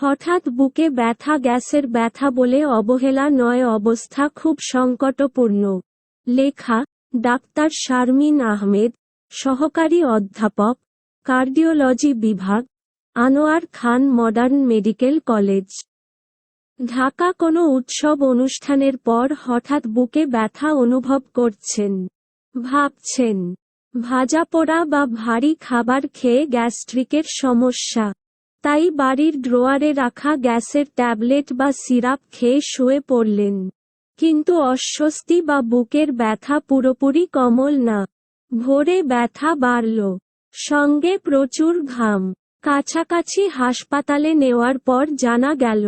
হঠাৎ বুকে ব্যথা, গ্যাসের ব্যথা বলে অবহেলা, নয় অবস্থা খুব সংকটপূর্ণ। লেখা, ডাক্তার শারমিন আহমেদ, সহকারী অধ্যাপক, কার্ডিওলজি বিভাগ, Anwar Khan modern medical college. Dhaka কোনো উৎসব অনুষ্ঠানের পর হঠাৎ বুকে ব্যথা অনুভব করছেন। ভাবছেন, ভাজা পোড়া বা ভারী খাবার খেয়ে গ্যাস্ট্রিকের সমস্যা। তাই বাড়ির ড্রোয়ারে রাখা গ্যাসের ট্যাবলেট বা সিরাপ খেয়ে শুয়ে পড়লেন। কিন্তু অস্বস্তি বা বুকের ব্যথা পুরোপুরি কমল না। ভোরে ব্যথা বাড়ল। সঙ্গে প্রচুর ঘাম। কাছাকাছি হাসপাতালে নেওয়ার পর জানা গেল,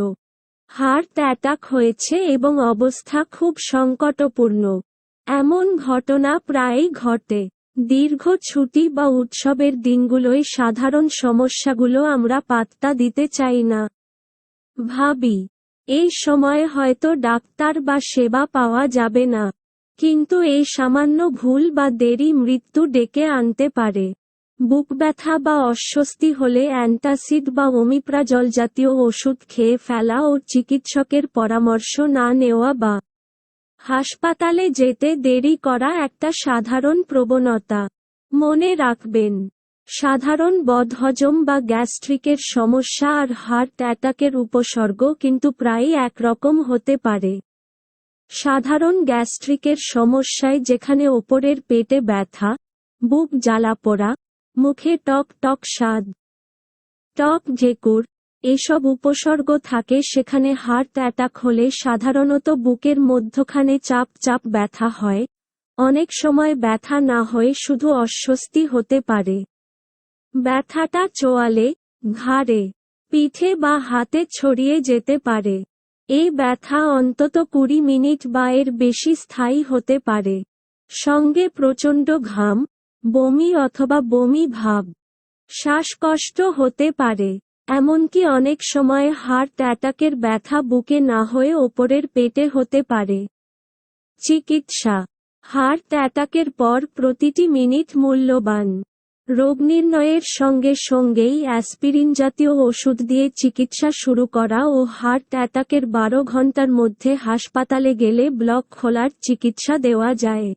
হার্ট অ্যাটাক হয়েছে এবং অবস্থা খুব সংকটপূর্ণ। এমন ঘটনা প্রায়ই ঘটে। দীর্ঘ ছুটি বা উৎসবের দিনগুলোয় সাধারণ সমস্যাগুলো আমরা পাত্তা দিতে চাই না। ভাবি, এই সময়ে হয়তো ডাক্তার বা সেবা পাওয়া যাবে না, কিন্তু এই সামান্য ভুল বা দেরি মৃত্যু ডেকে আনতে পারে। বুক ব্যথা বা অস্বস্তি হলে অ্যান্টাসিড বা ওমিপ্রাজল জাতীয় ওষুধ খেয়ে ফেলা ও চিকিৎসকের পরামর্শ না নেওয়া বা হাসপাতালে যেতে দেরি করা একটা সাধারণ প্রবণতা। মনে রাখবেন, সাধারণ বদহজম বা গ্যাস্ট্রিকের সমস্যা আর হার্ট অ্যাটাকের উপসর্গ কিন্তু প্রায়ই একরকম হতে পারে। সাধারণ গ্যাস্ট্রিকের সমস্যায় যেখানে ওপরের পেটে ব্যথা, বুক জ্বালা পোড়া, মুখে টক টক স্বাদ, টক ঢেকুর এসব উপসর্গ থাকে সেখানে হার্ট অ্যাটাক হলে সাধারণত বুকের মধ্যখানে চাপ চাপ ব্যথা হয়। অনেক সময় ব্যথা না হয়ে শুধু অস্বস্তি হতে পারে। ব্যথাটা চোয়ালে, ঘাড়ে, পিঠে বা হাতে ছড়িয়ে যেতে পারে। এই ব্যথা অন্তত কুড়ি মিনিট বা এর বেশি স্থায়ী হতে পারে। সঙ্গে প্রচণ্ড ঘাম, বমি অথবা বমি ভাব, শ্বাসকষ্ট হতে পারে। এমনকি অনেক সময় হার্ট অ্যাটাকের ব্যথা বুকে না হয়ে ওপরের পেটে হতে পারে। চিকিৎসা। হার্ট অ্যাটাকের পর প্রতিটি মিনিট মূল্যবান। রোগ নির্ণয়ের সঙ্গে সঙ্গেই অ্যাসপিরিন জাতীয় ওষুধ দিয়ে চিকিৎসা শুরু করা ও হার্ট অ্যাটাকের বারো ঘণ্টার মধ্যে হাসপাতালে গেলে ব্লক খোলার চিকিৎসা দেওয়া যায়।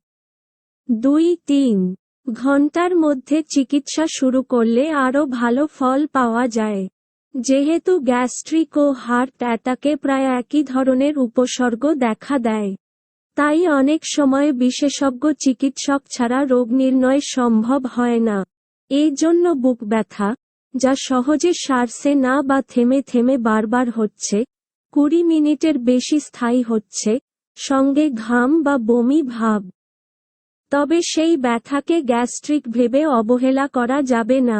দুই, তিন। ঘণ্টার মধ্যে চিকিৎসা শুরু করলে আরও ভালো ফল পাওয়া যায়। যেহেতু গ্যাস্ট্রিক ও হার্ট অ্যাটাকে প্রায় একই ধরনের উপসর্গ দেখা দেয়, তাই অনেক সময় বিশেষজ্ঞ চিকিৎসক ছাড়া রোগ নির্ণয় সম্ভব হয় না। এই জন্য বুক ব্যথা, যা সহজে সারছে না বা থেমে থেমে বারবার হচ্ছে, কুড়ি মিনিটের বেশি স্থায়ী হচ্ছে, সঙ্গে ঘাম বা বমি ভাব। তবে সেই ব্যথাকে গ্যাস্ট্রিক ভেবে অবহেলা করা যাবে না।